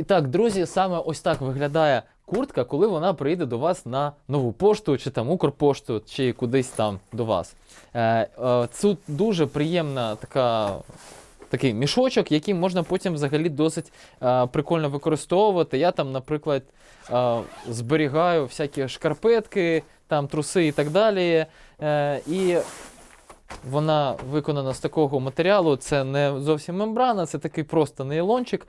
І так, друзі, саме ось так виглядає куртка, коли вона прийде до вас на нову пошту, чи там Укрпошту, чи кудись там до вас. Е, е, Це дуже приємна така. Такий мішочок, який можна потім взагалі досить е, прикольно використовувати. Я там, наприклад, е, зберігаю всякі шкарпетки, там труси і так далі. Е, і вона виконана з такого матеріалу. Це не зовсім мембрана, це такий просто нейлончик,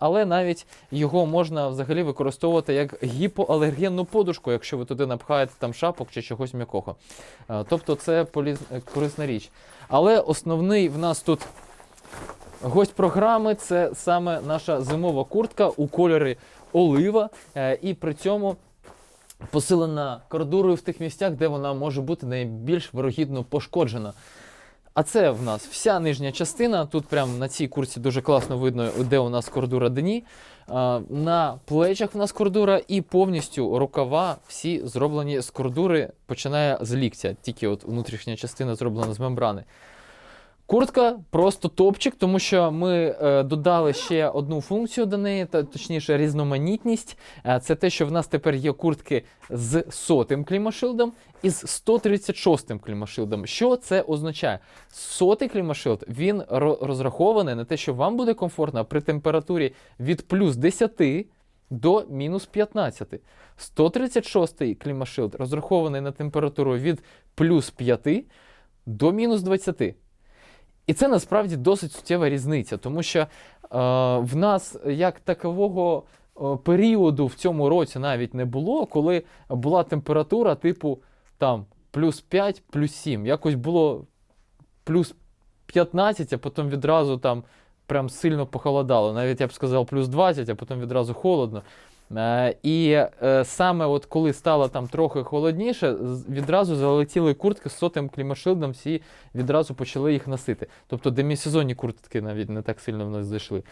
але навіть його можна взагалі використовувати як гіпоалергенну подушку, якщо ви туди напхаєте там шапок чи чогось м'якого. Тобто це поліз... корисна річ. Але основний в нас тут гость програми це саме наша зимова куртка у кольорі олива, е, і при цьому посилена кордурою в тих місцях, де вона може бути найбільш вирогідно пошкоджена. А це в нас вся нижня частина. Тут прямо на цій курці дуже класно видно, де у нас кордура дні. На плечах в нас кордура і повністю рукава всі зроблені з кордури, починає з ліктя. Тільки от внутрішня частина зроблена з мембрани. Куртка просто топчик, тому що ми е, додали ще одну функцію до неї, та, точніше, різноманітність. Е, це те, що в нас тепер є куртки з сотим клімашилдом і з 136 клімашилдом. Що це означає? Сотий клімашилд він ро- розрахований на те, що вам буде комфортно при температурі від плюс 10 до мінус 15. 136 клімашилд розрахований на температуру від плюс 5 до мінус 20. І це насправді досить суттєва різниця, тому що е, в нас як такового е, періоду в цьому році навіть не було, коли була температура типу там плюс 5, плюс 7. Якось було плюс 15, а потім відразу там прям сильно похолодало. Навіть я б сказав плюс 20, а потім відразу холодно. Е, і е, саме от коли стало там трохи холодніше, відразу залетіли куртки з сотим клімашилдом, всі відразу почали їх носити. Тобто демісезонні куртки навіть не так сильно в нас зайшли.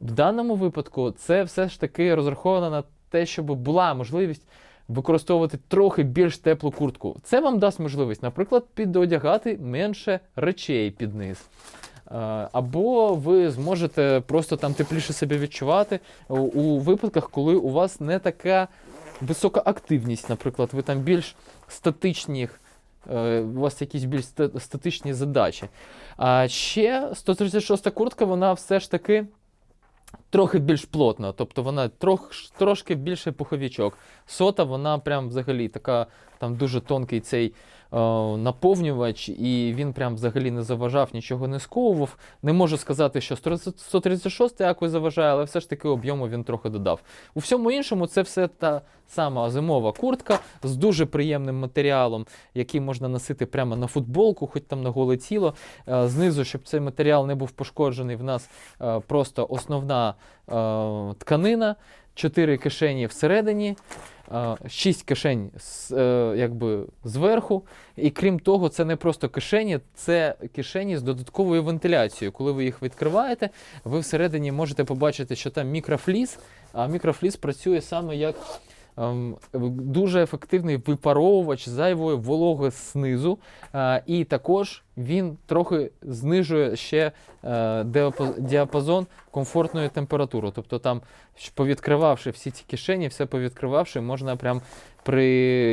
В даному випадку це все ж таки розраховано на те, щоб була можливість використовувати трохи більш теплу куртку. Це вам дасть можливість, наприклад, підодягати менше речей під низ. Е, Або ви зможете просто там тепліше себе відчувати у, випадках, коли у вас не така висока активність, наприклад, ви там більш статичні, е, у вас якісь більш статичні задачі. А ще 136 куртка, вона все ж таки трохи більш плотна, тобто вона трох, трошки більше пуховічок. Сота, вона прям взагалі така, там дуже тонкий цей е, наповнювач, і він прям взагалі не заважав, нічого не сковував. Не можу сказати, що 136 якось заважає, але все ж таки об'єму він трохи додав. У всьому іншому це все та сама зимова куртка з дуже приємним матеріалом, який можна носити прямо на футболку, хоч там на голе тіло. Е, Знизу, щоб цей матеріал не був пошкоджений, в нас е, просто основна тканина, 4 кишені всередині. е, кишень е, якби зверху, і крім того, це не просто кишені, це кишені з додатковою вентиляцією. Коли ви їх відкриваєте, ви всередині можете побачити, що там мікрофліс, а мікрофліс працює саме як дуже ефективний випаровувач зайвої вологи знизу. Е, і також він трохи знижує ще е, діапазон комфортної температури. Тобто там, повідкривавши всі ці кишені, все повідкривавши, можна прям при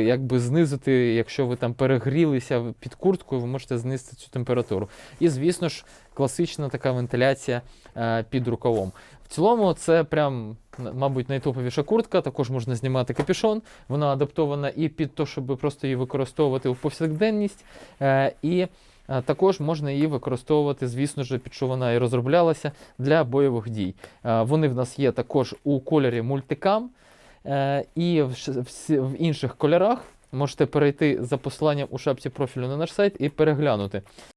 якби знизити, якщо ви там перегрілися під курткою, ви можете знизити цю температуру. І, звісно ж, класична така вентиляція е, під рукавом. В цілому, це прям, мабуть, найтоповіша куртка. Також можна знімати капюшон. Вона адаптована і під те, щоб просто її використовувати в повсякденність. Е, і е, також можна її використовувати, звісно ж, під що вона і розроблялася для бойових дій. Е, Вони в нас є також у кольорі мультикам і в інших кольорах. Можете перейти за посиланням у шапці профілю на наш сайт і переглянути.